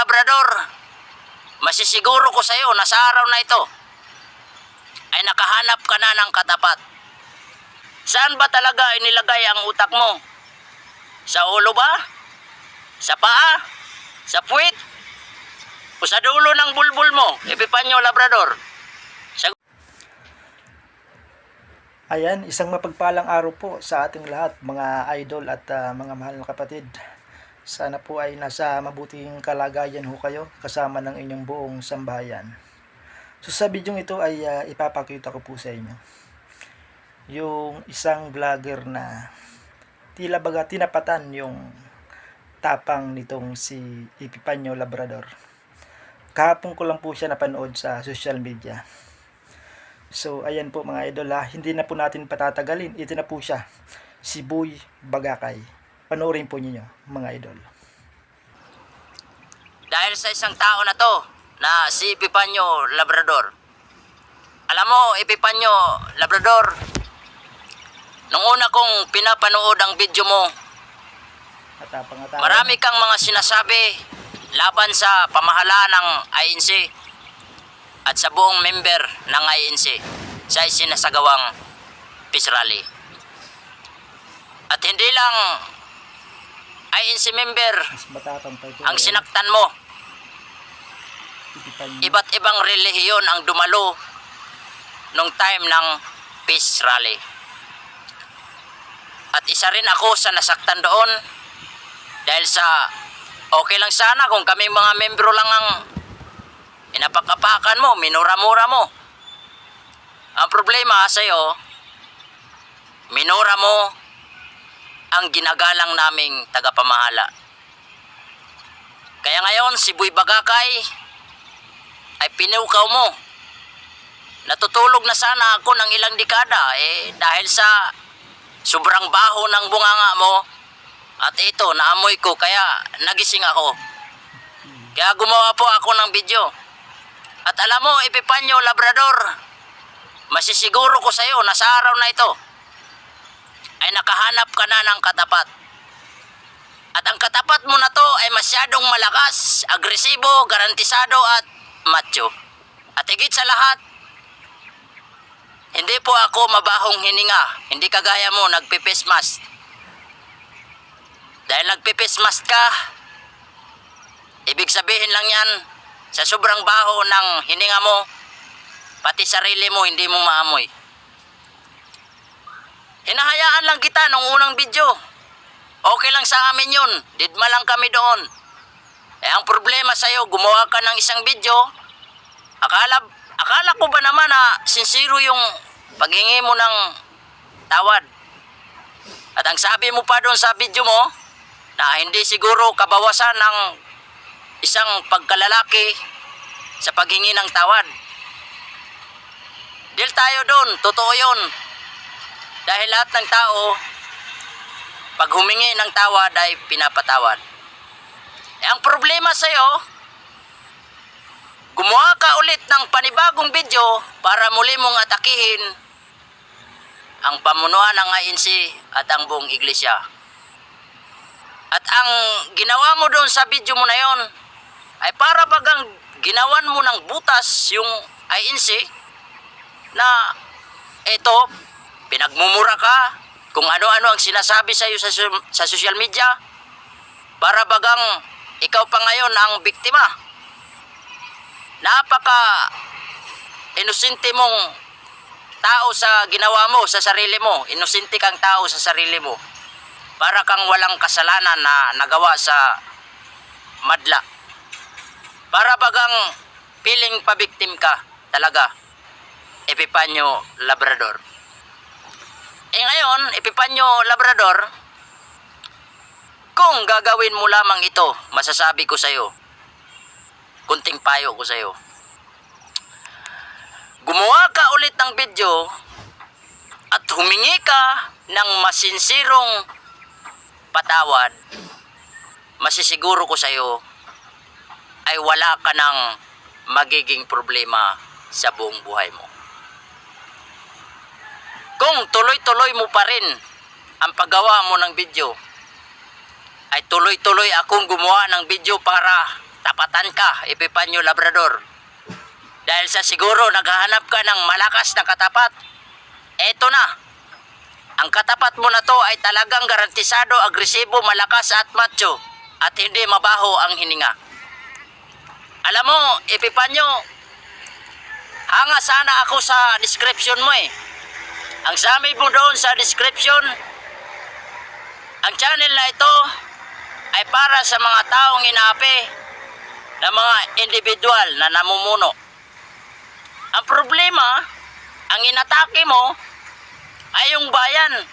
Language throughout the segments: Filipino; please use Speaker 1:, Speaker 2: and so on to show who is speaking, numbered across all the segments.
Speaker 1: Labrador, masisiguro ko sa iyo na sa araw na ito ay nakahanap ka na ng katapat. Saan ba talaga inilagay ang utak mo? Sa ulo ba? Sa paa? Sa puwit? O sa dulo ng bulbul mo, Epipanyo Labrador?
Speaker 2: Ayan, isang mapagpalang araw po sa ating lahat, mga idol at ah, mga mahal na kapatid. Sana po ay nasa mabuting kalagayan ho kayo kasama ng inyong buong sambahayan. So sa video ito ay ah, ipapakita ko po sa inyo yung isang vlogger na tila baga tinapatan yung tapang nitong si Epipanyo Labrador. Kahapon ko lang po siya napanood sa social media. So, ayan po mga idol ha. Hindi na po natin patatagalin. Ito na po siya. Si Boy Bagakay. Panoorin po ninyo mga idol.
Speaker 1: Dahil sa isang tao na to, na si Epipanyo Labrador. Alam mo, Epipanyo Labrador, nung una kong pinapanood ang video mo, marami kang mga sinasabi laban sa pamahalaan ng INC at sa buong member ng INC sa sinasagawang peace rally. At hindi lang INC member
Speaker 2: Mas matapang pa ito.
Speaker 1: ang sinaktan mo, iba't ibang relihiyon ang dumalo nung time ng peace rally. At isa rin ako sa nasaktan doon dahil sa okay lang sana kung kami mga membro lang ang inapakapakan mo, minura-mura mo. Ang problema sa iyo, minura mo ang ginagalang naming tagapamahala. Kaya ngayon, si Buy Bagakay, ay pinukaw mo. Natutulog na sana ako ng ilang dekada eh dahil sa sobrang baho ng bunganga mo at ito naamoy ko kaya nagising ako. Kaya gumawa po ako ng video. At alam mo, Epipanyo Labrador, masisiguro ko sa iyo na sa araw na ito ay nakahanap ka na ng katapat. At ang katapat mo na to ay masyadong malakas, agresibo, garantisado at macho. At higit sa lahat, hindi po ako mabahong hininga. Hindi kagaya mo, nagpipis mask. Dahil nagpipis mask ka, ibig sabihin lang yan, sa sobrang baho ng hininga mo, pati sarili mo hindi mo maamoy. Lang kita nung unang video. Okay lang sa amin yun. Didma lang kami doon. Eh ang problema sa'yo, gumawa ka ng isang video. Akala, akala ko ba naman na sincero yung paghingi mo ng tawad. At ang sabi mo pa doon sa video mo, na hindi siguro kabawasan ng isang pagkalalaki sa paghingi ng tawad. Deal tayo doon, totoo yun. Dahil lahat ng tao, pag humingi ng tawad ay pinapatawad. Eh, ang problema sa'yo, gumawa ka ulit ng panibagong video para muli mong atakihin ang pamunuan ng INC at ang buong iglesia. At ang ginawa mo doon sa video mo na yon ay para bagang ginawan mo ng butas yung INC na ito, pinagmumura ka kung ano-ano ang sinasabi sa iyo sa, sa social media para bagang ikaw pa ngayon ang biktima. Napaka inosente mong tao sa ginawa mo, sa sarili mo. Inosente kang tao sa sarili mo. Para kang walang kasalanan na nagawa sa madla. Para bagang piling pabiktim ka talaga. Epipanyo Labrador. Eh ngayon, Epipanyo Labrador, kung gagawin mo lamang ito, masasabi ko sa'yo, kunting payo ko sa'yo. Gumawa ka ulit ng video at humingi ka ng masinsirong patawad, masisiguro ko sa'yo ay wala ka ng magiging problema sa buong buhay mo. Kung tuloy-tuloy mo pa rin ang paggawa mo ng video, ay tuloy-tuloy akong gumawa ng video para tapatan ka, Epipanyo Labrador. Dahil sa siguro naghahanap ka ng malakas na katapat. Eto na. Ang katapat mo na to ay talagang garantisado, agresibo, malakas at macho at hindi mabaho ang hininga. Alam mo, Epipanyo, hanga sana ako sa description mo eh. Ang sabi mo doon sa description, ang channel na ito ay para sa mga taong inapi na mga individual na namumuno. Ang problema, ang inatake mo ay yung bayan.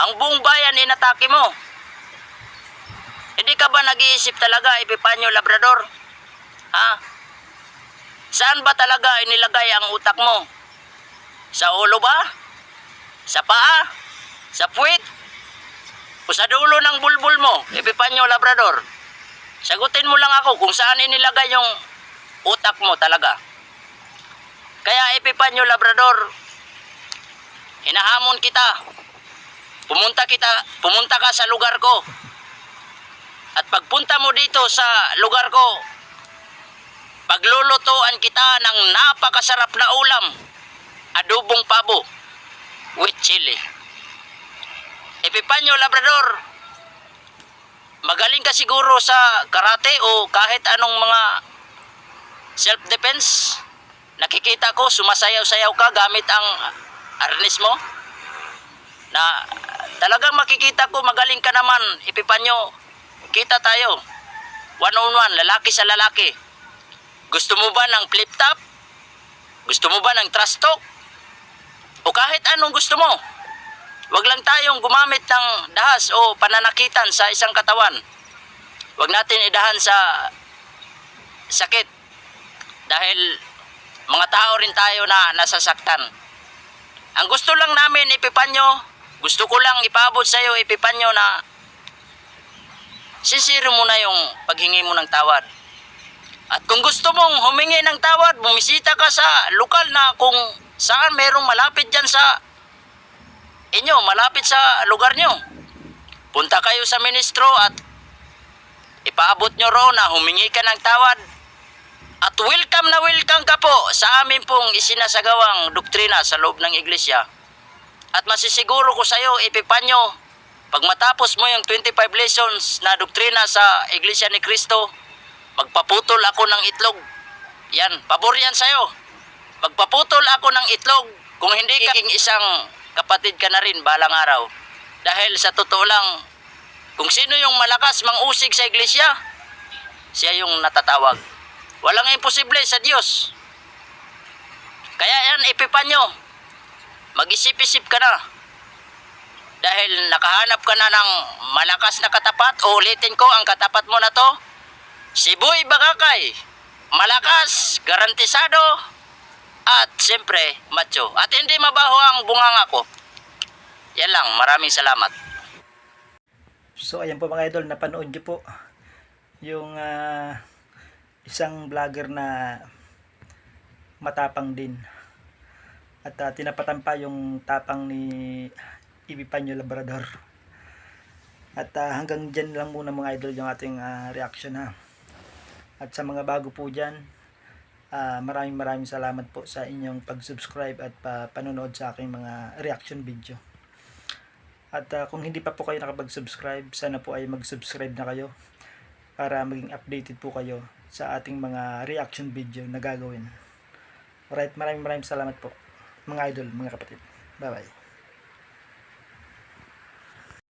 Speaker 1: Ang buong bayan inatake mo. Hindi ka ba nag-iisip talaga, Epipanyo Labrador? Ha? Saan ba talaga inilagay ang utak mo? Sa ulo ba? Sa paa? Sa puwit? O sa dulo ng bulbul mo, Epipanyo Labrador? Sagutin mo lang ako kung saan inilagay yung utak mo talaga. Kaya Epipanyo Labrador, hinahamon kita. Pumunta kita, pumunta ka sa lugar ko. At pagpunta mo dito sa lugar ko, paglulutuan kita ng napakasarap na ulam, adobong pabo with chili. Epipanyo Labrador, magaling ka siguro sa karate o kahit anong mga self-defense. Nakikita ko, sumasayaw-sayaw ka gamit ang arnis mo. Na talagang makikita ko, magaling ka naman, Epipanyo. Kita tayo. One on one, lalaki sa lalaki. Gusto mo ba ng flip top? Gusto mo ba ng trust talk? O kahit anong gusto mo. Huwag lang tayong gumamit ng dahas o pananakitan sa isang katawan. Huwag natin idahan sa sakit. Dahil mga tao rin tayo na nasasaktan. Ang gusto lang namin, Epipanyo, gusto ko lang ipaabot sa iyo, Epipanyo, na sisiro mo na yung paghingi mo ng tawad. At kung gusto mong humingi ng tawad, bumisita ka sa lokal na kung saan merong malapit dyan sa inyo, malapit sa lugar nyo. Punta kayo sa ministro at ipaabot nyo raw na humingi ka ng tawad. At welcome na welcome ka po sa amin pong isinasagawang doktrina sa loob ng iglesia. At masisiguro ko sa iyo, Epipanyo, pag matapos mo yung 25 lessons na doktrina sa iglesia ni Kristo, magpaputol ako ng itlog. Yan, pabor yan sa'yo. Magpaputol ako ng itlog kung hindi ka king isang kapatid ka na rin balang araw. Dahil sa totoo lang, kung sino yung malakas mangusig sa iglesia, siya yung natatawag. Walang imposible sa Diyos. Kaya yan, ipipan nyo. Mag-isip-isip ka na. Dahil nakahanap ka na ng malakas na katapat, o ulitin ko ang katapat mo na to, si Boy Bagakay. Malakas, garantisado, at siyempre, macho. At hindi mabaho ang bunganga ko. Yan lang, maraming salamat.
Speaker 2: So ayan po mga idol, napanood niyo po yung ah, isang vlogger na matapang din. At ah, tinapatan pa yung tapang ni Ibipanyo Labrador. At ah, hanggang dyan lang muna mga idol yung ating ah, reaction ha. At sa mga bago po dyan, ah, maraming maraming salamat po sa inyong pag-subscribe at pa panonood sa aking mga reaction video. At ah, kung hindi pa po kayo nakapag-subscribe, sana po ay mag-subscribe na kayo para maging updated po kayo sa ating mga reaction video na gagawin. Alright, maraming maraming salamat po mga idol, mga kapatid. Bye-bye.